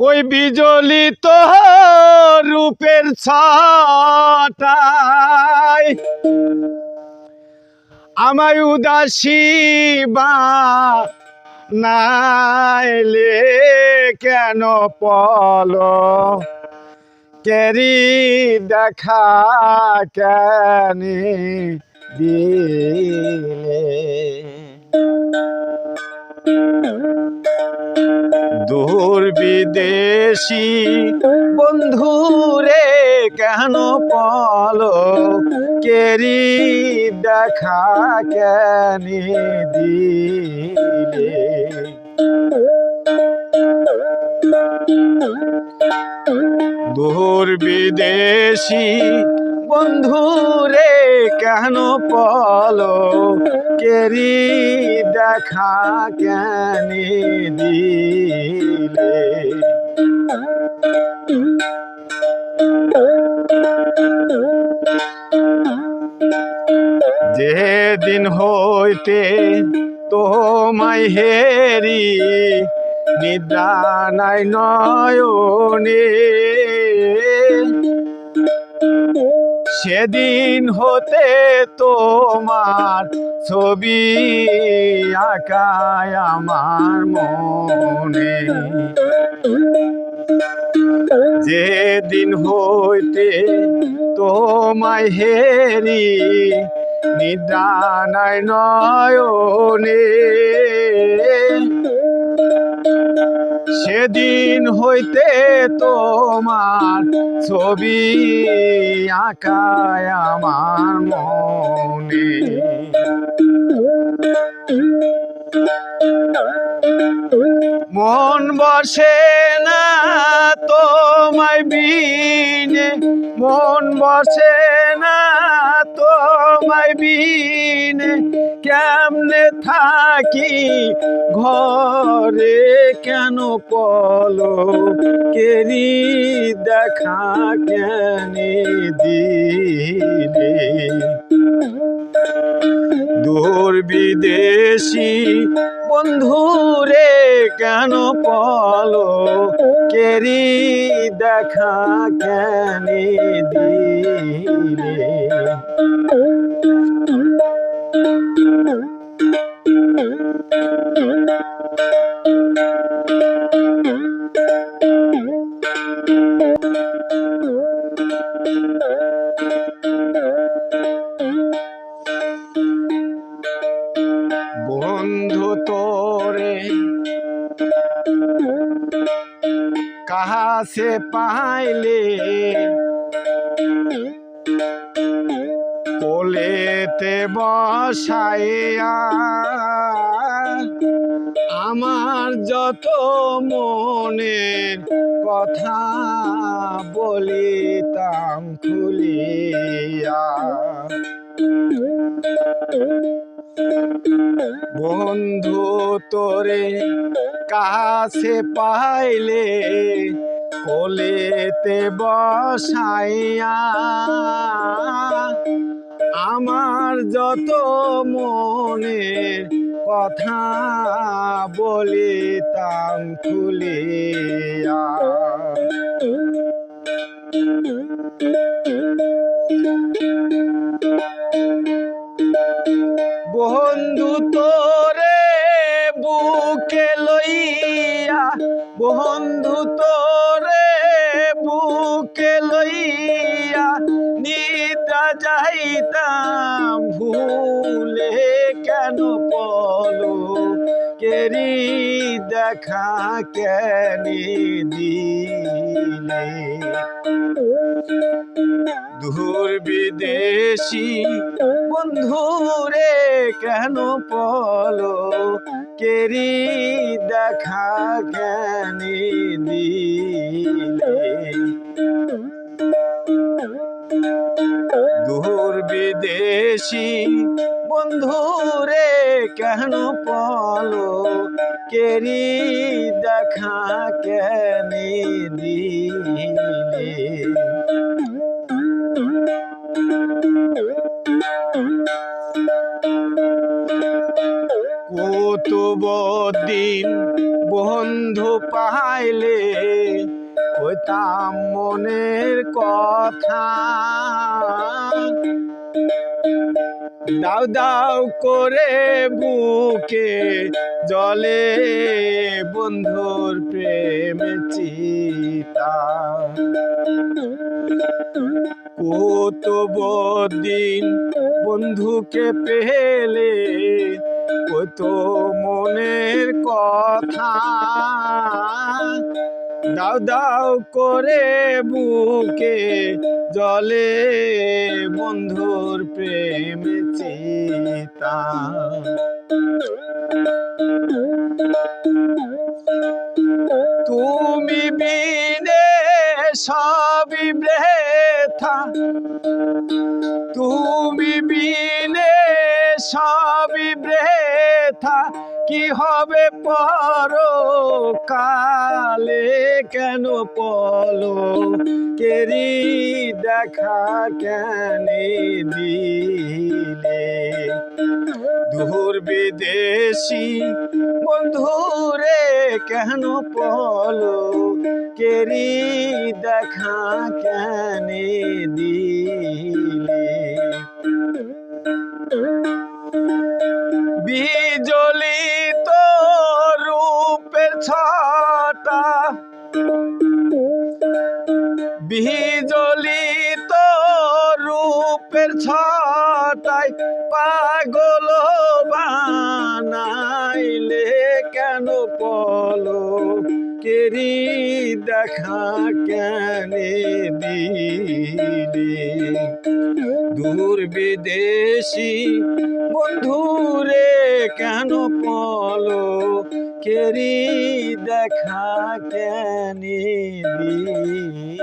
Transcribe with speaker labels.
Speaker 1: ওই বিজলিত রূপের ছটায় আমায় উদাসী বা নাইলে কেন পল? কেরি দেখা কেন দিলে? দূর বিদেশি বন্ধুরে কেন পল? কেরি দেখা কেন দিলে? দূর বিদেশি বন্ধুরে কেন পল? কেরি দেখা কেন দিলে? যেদিন হইতে তোমায় হেরি নিদ্রা নাই নয়নে সেদিন হতে তোমার ছবি আঁকায় আমার মনে। যেদিন হইতে তোমায় হেরি নিদ্রা নাই নয়নে সেদিন হইতে তোমার ছবি আঁকায় আমার মনে। মন বসে না তোমায় বিনে। মন বসে না তোমায় বিনে। কেমনে থাকি ঘরে কেন পলো? কেরি দেখা কেন দিলে? দূর বিদেশি বন্ধুরে কেন পলো? কেরি দেখা কেন দিলে? সে পাইলে কোলেতে বসাইয়া আমার যত মনের কথা বলিতাম খুলিয়া। বন্ধু তোরে কাছে পাইলে কোলেতে বসাইয়া আমার যত মনের কথা বলিতাম খুলিয়া। বন্ধু তোরে বুকে লইয়া বন্ধু তোরে বুকে লইয়া নিদ্রা যাইতাম, ভুলে কেন পলো কেরি দেখা কেন দিলে? দূর বিদেশি বন্ধুরে কেন পলো কেরি দেখা কেন দিলে? দূর বিদেশি। বন্ধুরে কেন পলো? কেরি দেখা কেন দিলে? কত বদিন বন্ধু পাইলে? কইতাম মনের কথা। দাও দাও করে বুকে জলে বন্ধুর প্রেম চিতা। কত বদিন বন্ধুকে পেলে, কত মনের কথা। দাও দাও করে বুকে জলে বন্ধুর প্রেম চিতা। তুমি বিনে সবই বৃথা। তুমি বিনে সবই বৃথা। কি হবে পর কালে কেন পলো? কেরি দেখা কেন দিলে? দূর বিদেশি বন্ধুরে কেন পলো? কেরি দেখা কেন দিলে? বিজলিত রূপের ছটা ছটাই পাগল বানাইলে কেন পলো কেরি দেখা কেন দিলে? দূর বিদেশি বন্ধুরে কেন পলো কেরি দেখা কেন দিলে?